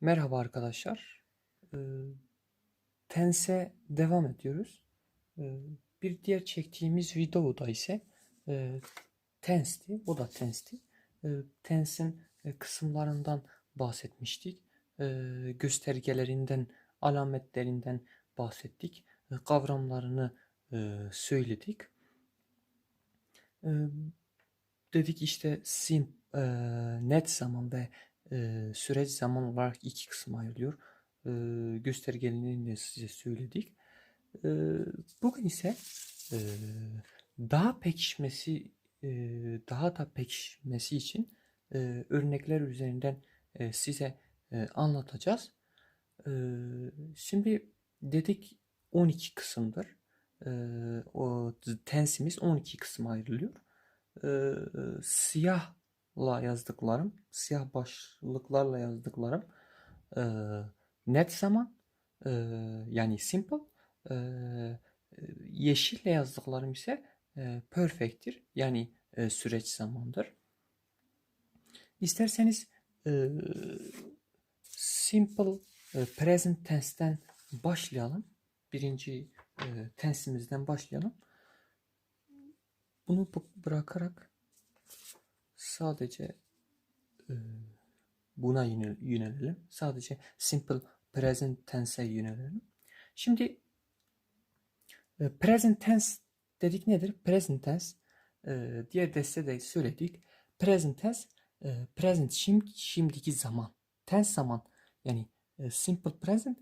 Merhaba arkadaşlar. Ee, Tense devam ediyoruz. Ee, bir diğer çektiğimiz videoda ise e, tensti. O da tensti. Ee, tensin e, kısımlarından bahsetmiştik. Göstergelerinden, alametlerinden bahsettik. Kavramlarını e, söyledik. Dedik işte sim, e, net zaman ve e, süreç zaman olarak iki kısma ayrılıyor. E, göstergelerini de size söyledik. E, bugün ise e, daha pekişmesi e, daha da pekişmesi için e, örnekler üzerinden e, size e, anlatacağız. E, şimdi dedik 12 kısımdır. E, o tensimiz 12 kısma ayrılıyor. E, siyahla yazdıklarım, siyah başlıklarla yazdıklarım e, net zaman e, yani simple e, yeşille yazdıklarım ise e, perfect'tir yani e, süreç zamandır. İsterseniz e, simple e, present tense'ten başlayalım. Birinci e, tensimizden başlayalım. Bunu bu- bırakarak sadece e, buna yönel- yönelelim. Sadece simple present tense'e yönelelim. Şimdi e, present tense dedik nedir? Present tense e, diğer derste de söyledik. Present tense e, present şimdi şimdiki zaman. Tense zaman yani simple present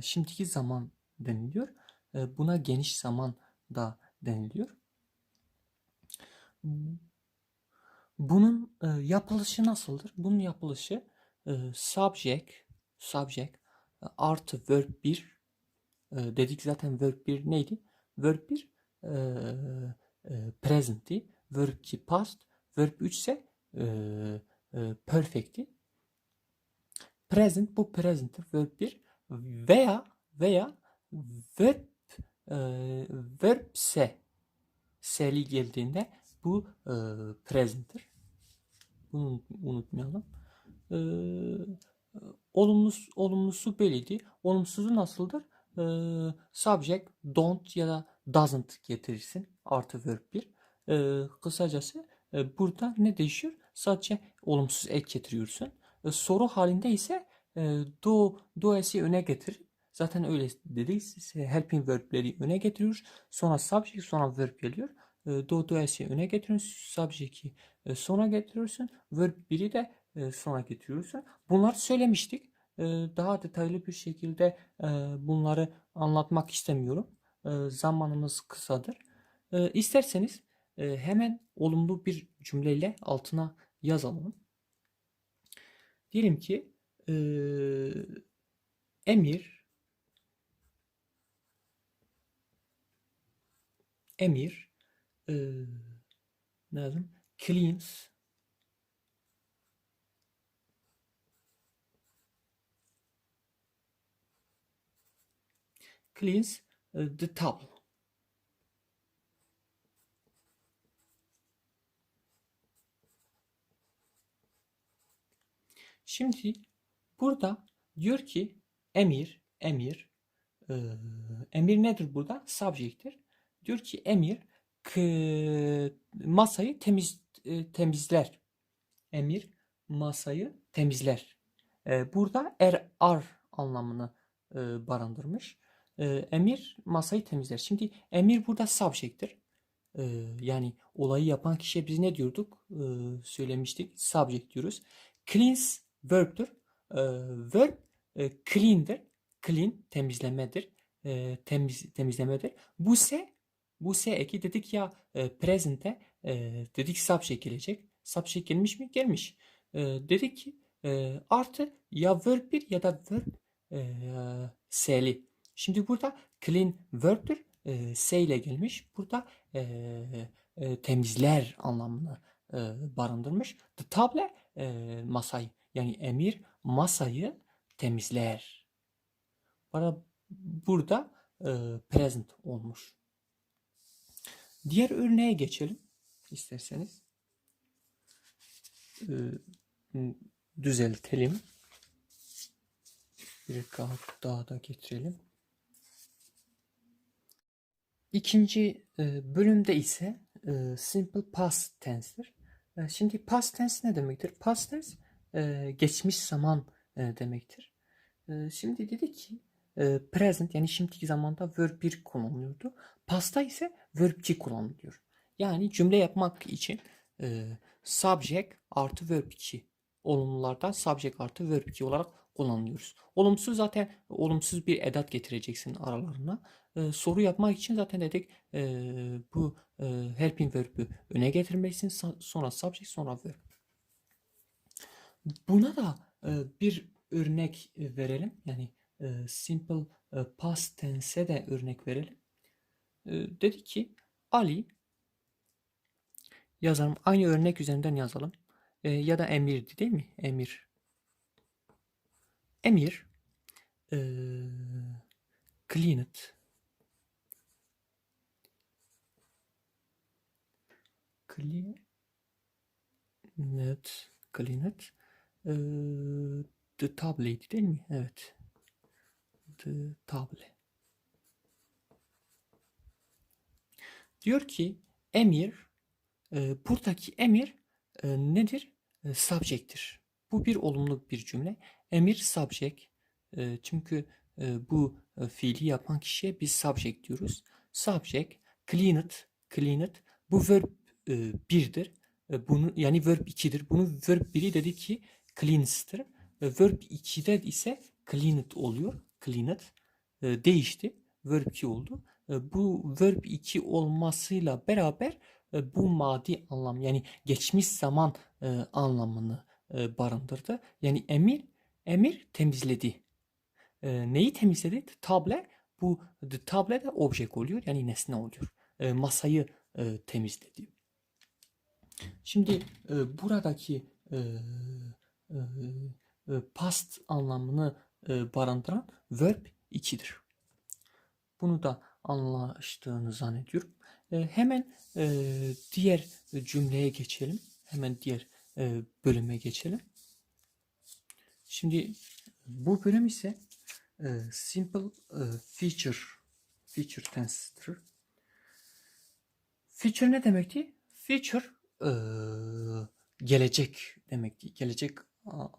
şimdiki zaman deniliyor. Buna geniş zaman da deniliyor. Bunun e, yapılışı nasıldır? Bunun yapılışı e, subject, subject e, artı verb 1 e, dedik zaten verb 1 neydi? Verb 1 e, e, present'ti. Verb 2 past. Verb 3 ise e, e, perfect'ti. Present bu present'tir. Verb 1 veya veya verb e, verb se seli geldiğinde bu e, present'tir. Bunu unutmayalım. E, olumlu, olumlusu beliydi. Olumsuzu nasıldır? E, subject don't ya da doesn't getirirsin. Artı verb 1. E, kısacası e, burada ne değişiyor? Sadece olumsuz ek getiriyorsun. E, soru halinde ise e, do, do'si öne getir. Zaten öyle dedik. Helping verb'leri öne getiriyoruz. Sonra subject sonra verb geliyor. E, do do'si öne getiriyorsun. Subject'i sona getiriyorsun. Verb 1'i de sona getiriyorsun. Bunları söylemiştik. Daha detaylı bir şekilde bunları anlatmak istemiyorum. Zamanımız kısadır. İsterseniz hemen olumlu bir cümleyle altına yazalım. Diyelim ki Emir Emir e, ne yazdım? Cleans cleans e, the table. Şimdi burada diyor ki emir, emir, e, emir nedir burada? Subject'tir. Diyor ki emir masayı temiz e, temizler. Emir masayı temizler. E, burada er ar anlamını e, barındırmış. Emir masayı temizler. Şimdi emir burada subject'tir. Yani olayı yapan kişiye biz ne diyorduk? Söylemiştik. Subject diyoruz. Cleans verb'tür. Verb e, clean'dir. Clean temizlemedir. Temiz temizlemedir. Bu ise bu se eki dedik ya e, present'e e, dedik subject gelecek. Subject gelmiş mi? Gelmiş. E, dedik ki e, artı ya verb 1 ya da verb e, s'li. Şimdi burada clean verb'tür. E, s ile gelmiş. Burada e, e, temizler anlamını e, barındırmış. The table e, masayı yani emir masayı temizler. Bana burada e, present olmuş. Diğer örneğe geçelim isterseniz. Ee, düzeltelim. Bir kağıt daha da getirelim. İkinci e, bölümde ise e, simple past tense'tir. E, şimdi past tense ne demektir? Past tense e, geçmiş zaman e, demektir. E, şimdi dedi ki e, present yani şimdiki zamanda verb 1 kullanılıyordu. Past'ta ise verb 2 kullanılıyor. Yani cümle yapmak için e, subject artı verb 2 olumlulardan subject artı verb 2 olarak kullanıyoruz. Olumsuz zaten olumsuz bir edat getireceksin aralarına. E, soru yapmak için zaten dedik e, bu e, helping verb'ü öne getirmelisin. Sonra subject sonra verb. Buna da e, bir örnek verelim. Yani simple e, past tense'e de örnek verelim. E, dedi ki Ali yazalım. Aynı örnek üzerinden yazalım. E, ya da emirdi değil mi? Emir. Emir e, cleaned cleaned cleaned e, the table'ydi değil mi? Evet. The table. Diyor ki emir e, buradaki emir e, nedir? E, subject'tir. Bu bir olumlu bir cümle. Emir subject. E, çünkü e, bu e, fiili yapan kişiye biz subject diyoruz. Subject, cleaned, cleaned. Bu verb e, birdir. E, bunu yani verb 2'dir. Bunu verb 1'i dedi ki cleans'tır. E, verb 2'de ise cleaned oluyor. Cleaned. E, değişti. Verb 2 oldu. E, bu verb 2 olmasıyla beraber e, bu madi anlam yani geçmiş zaman e, anlamını e, barındırdı. Yani emir emir temizledi. E, neyi temizledi? Table bu table de object oluyor yani nesne oluyor. E, masayı e, temizledi. Şimdi e, buradaki e, e, e, past anlamını e, barındıran verb 2'dir. Bunu da anlaştığını zannediyorum. E, hemen e, diğer cümleye geçelim. Hemen diğer e, bölüme geçelim. Şimdi bu bölüm ise simple e, feature feature tense'tir. Feature ne demekti? Feature gelecek demekti. Gelecek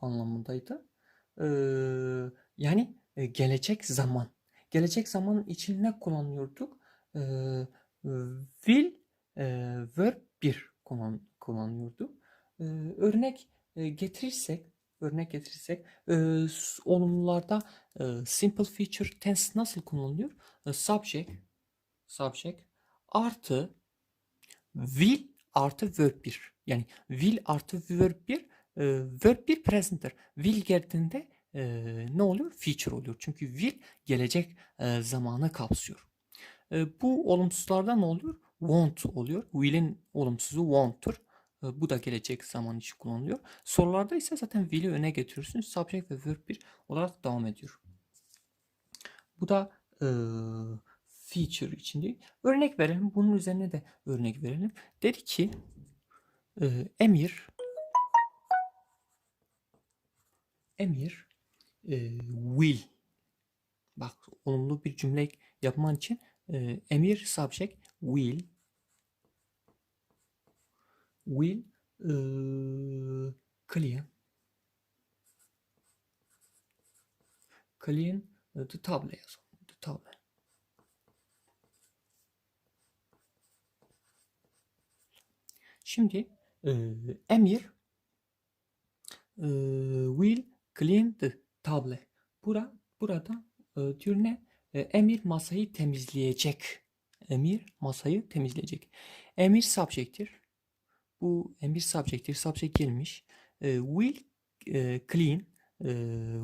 anlamındaydı. E, yani e, gelecek zaman. Gelecek zaman için ne kullanıyorduk? E, will e, verb 1 kullan, kullanıyorduk. E, örnek e, getirirsek örnek getirirsek e, olumlularda e, simple feature tense nasıl kullanılıyor? E, subject subject artı will artı verb 1. Yani will artı verb 1 e, 1 present'tir. Will geldiğinde ne oluyor? Feature oluyor. Çünkü will gelecek zamanı kapsıyor. Bu olumsuzlarda ne oluyor? Want oluyor. Will'in olumsuzu want'tur. Bu da gelecek zaman için kullanılıyor. Sorularda ise zaten will'i öne getiriyorsunuz. Subject ve verb 1 olarak devam ediyor. Bu da e, feature içinde. Örnek verelim. Bunun üzerine de örnek verelim. Dedi ki e, Emir Emir e, will bak olumlu bir cümle yapman için e, emir subject will will e, clean clean e, the table yazalım. The table. Şimdi e, emir e, will clean the table. Bura, burada e, diyor ne? E, emir masayı temizleyecek. Emir masayı temizleyecek. Emir subject'tir. Bu emir subject'tir. Subject gelmiş. E, will e, clean e,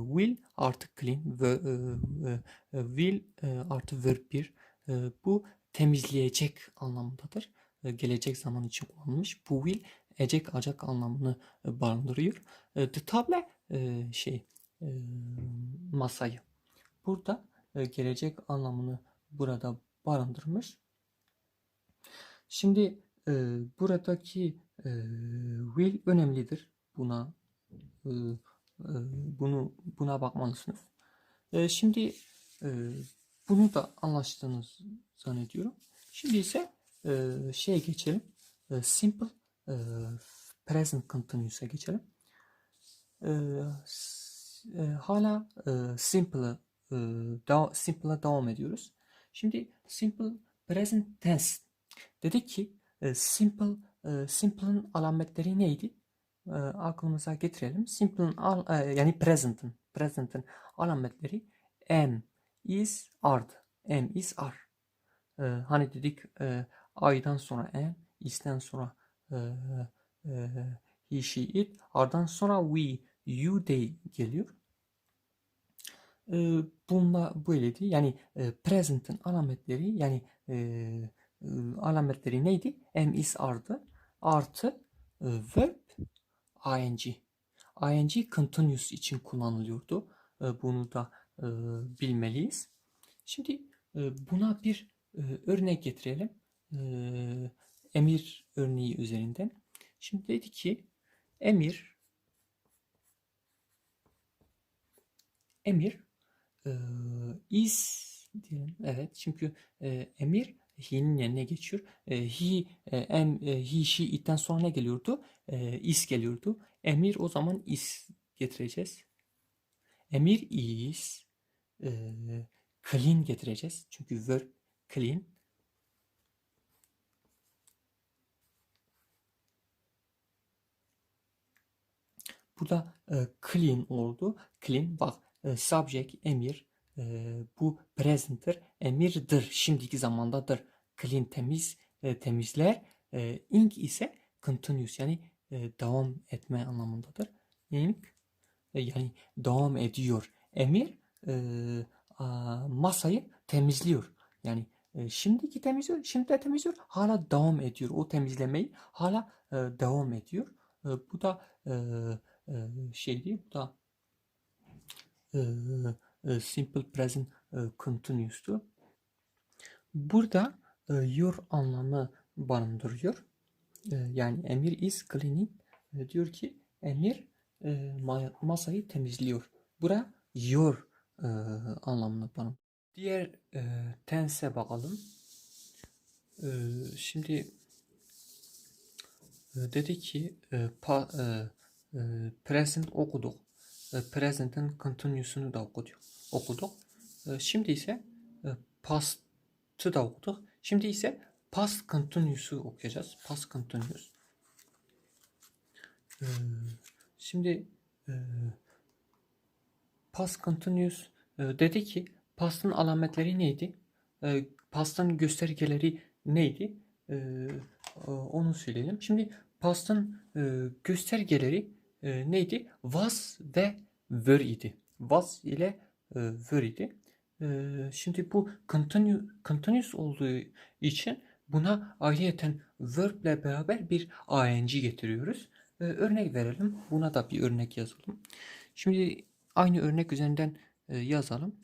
will artı clean ve e, e, will e, artı verb 1 e, bu temizleyecek anlamındadır. E, gelecek zaman için kullanılmış. Bu will ecek acak anlamını e, barındırıyor. E, the table şey masayı. Burada gelecek anlamını burada barındırmış. Şimdi buradaki will önemlidir. Buna bunu buna bakmalısınız. Şimdi bunu da anlaştığını zannediyorum. Şimdi ise e, şeye geçelim. Simple present continuous'a geçelim. E, s- e, hala e, simple'a e, da, simple'a devam ediyoruz. Şimdi simple present tense dedik ki e, simple e, simple'ın alametleri neydi? E, aklımıza getirelim. Simple'ın al, e, yani present'ın present'ın alametleri am, is, ard. Am, is, are. E, hani dedik e, I'dan sonra am, is'ten sonra e, e, he, she, it, ardından sonra we, you, they geliyor. E, bunlar böyleydi. Yani e, present'ın alametleri yani e, e, alametleri neydi? Am, is, are'dı. Artı e, verb ing. ing continuous için kullanılıyordu. E, bunu da e, bilmeliyiz. Şimdi e, buna bir e, örnek getirelim. E, emir örneği üzerinden. Şimdi dedi ki emir emir e, is diyelim. Evet çünkü e, emir he'nin yerine geçiyor. E, he, em, e, he, she, it'ten sonra ne geliyordu? E, is geliyordu. Emir o zaman is getireceğiz. Emir is e, clean getireceğiz. Çünkü verb clean. Burada e, clean oldu. Clean bak subject emir e, bu present'tir. Emirdir. Şimdiki zamandadır. Clean temiz e, temizler. E, ink ise continuous yani e, devam etme anlamındadır. Ink e, yani devam ediyor. Emir masayı temizliyor. Yani şimdiki temizliyor, şimdi de temizliyor. Hala devam ediyor. O temizlemeyi hala devam ediyor. Bu da şeydi. Bu da simple present e, continuous'tu. Burada e, your anlamı barındırıyor. E, yani emir is cleaning e, diyor ki emir e, ma- masayı temizliyor. Bura your e, anlamını barındırıyor. Diğer e, tense bakalım. E, şimdi e, dedi ki e, e, e, present okuduk. E, present'ın continuous'unu da okuduk. okuduk. E, şimdi ise e, past'ı da okuduk. Şimdi ise past continuous'u okuyacağız. Past continuous. E, şimdi e, past continuous e, dedi ki past'ın alametleri neydi? Past'ın göstergeleri neydi? Onu söyleyelim. Şimdi past'ın göstergeleri e, neydi? Was ve were idi. Was ile e, were idi. E, şimdi bu continue, continuous olduğu için buna ayrıyeten verb ile beraber bir ing getiriyoruz. E, örnek verelim. Buna da bir örnek yazalım. Şimdi aynı örnek üzerinden e, yazalım.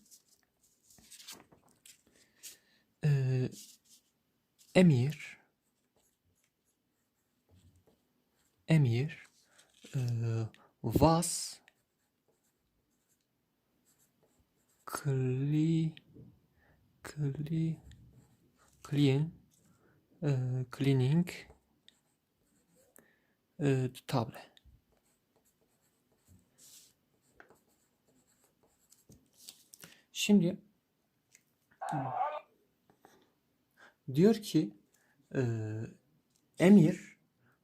E, emir emir was clean clean clean e, cleaning e, the table. Şimdi diyor ki e, emir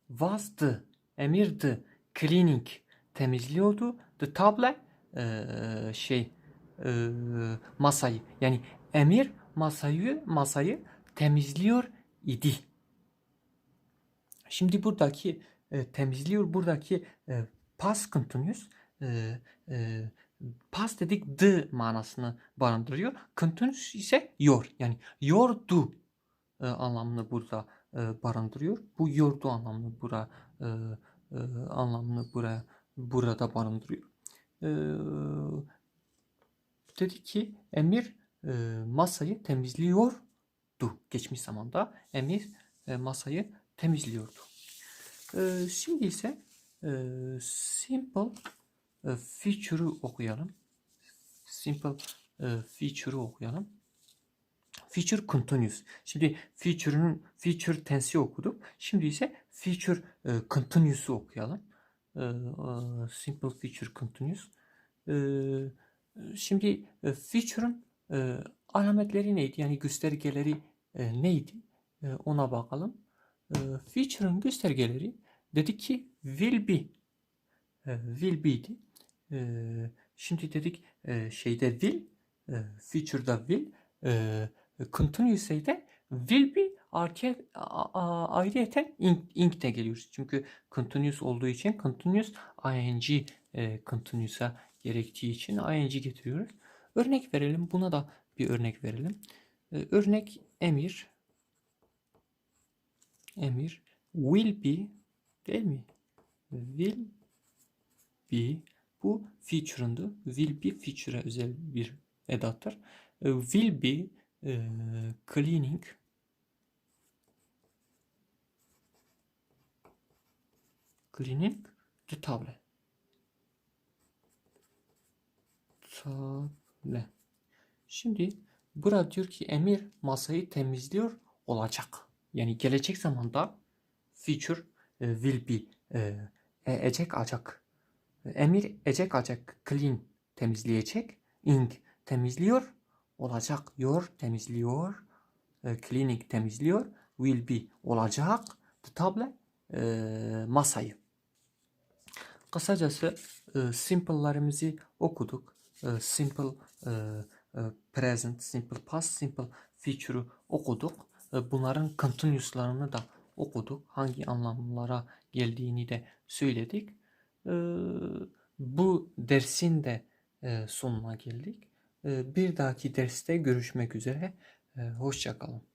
was the emirdi cleaning temizliyordu the table e, şey e, masayı yani emir masayı masayı temizliyor idi. Şimdi buradaki e, temizliyor buradaki e, past continuous e, e, past dedik the manasını barındırıyor. Continuous ise your yani yordu e, anlamını burada e, barındırıyor. Bu yordu anlamını bura e, e, anlamını buraya burada barındırıyor. E, dedi ki emir e, masayı temizliyordu. Geçmiş zamanda emir e, masayı temizliyordu. E, şimdi ise e, simple e, feature'ı okuyalım. simple e, feature'ı okuyalım. Feature continuous. Şimdi feature'ın feature tense'i okuduk. Şimdi ise feature e, continuous'u okuyalım. E, e, simple feature continuous. E, şimdi e, feature'ın e, alametleri neydi? Yani göstergeleri e, neydi? E, ona bakalım. E, feature'ın göstergeleri dedik ki will be e, will be'di. E, şimdi dedik e, şeyde will e, feature'da will e, continuous'e de will be arke ayrıyeten ing, ing de geliyoruz. Çünkü continuous olduğu için continuous ing e, continuous'a gerektiği için ing getiriyoruz. Örnek verelim. Buna da bir örnek verelim. E, örnek emir emir will be değil mi? Will be bu feature'ındı. Will be feature'a özel bir edattır. E, Will be e, cleaning cleaning the table. Table. Şimdi burada diyor ki emir masayı temizliyor olacak. Yani gelecek zamanda future e, will be e, e, ecek acak. Emir ecek acak clean temizleyecek. Ing temizliyor olacak. Yor temizliyor. E, cleaning temizliyor. Will be olacak. The table e, masayı. Kısacası e, simple'larımızı okuduk. E, simple e, present, simple past, simple future'u okuduk. Bunların continuous'larını da okuduk. Hangi anlamlara geldiğini de söyledik. Bu dersin de sonuna geldik. E, bir dahaki derste görüşmek üzere. E, hoşça kalın.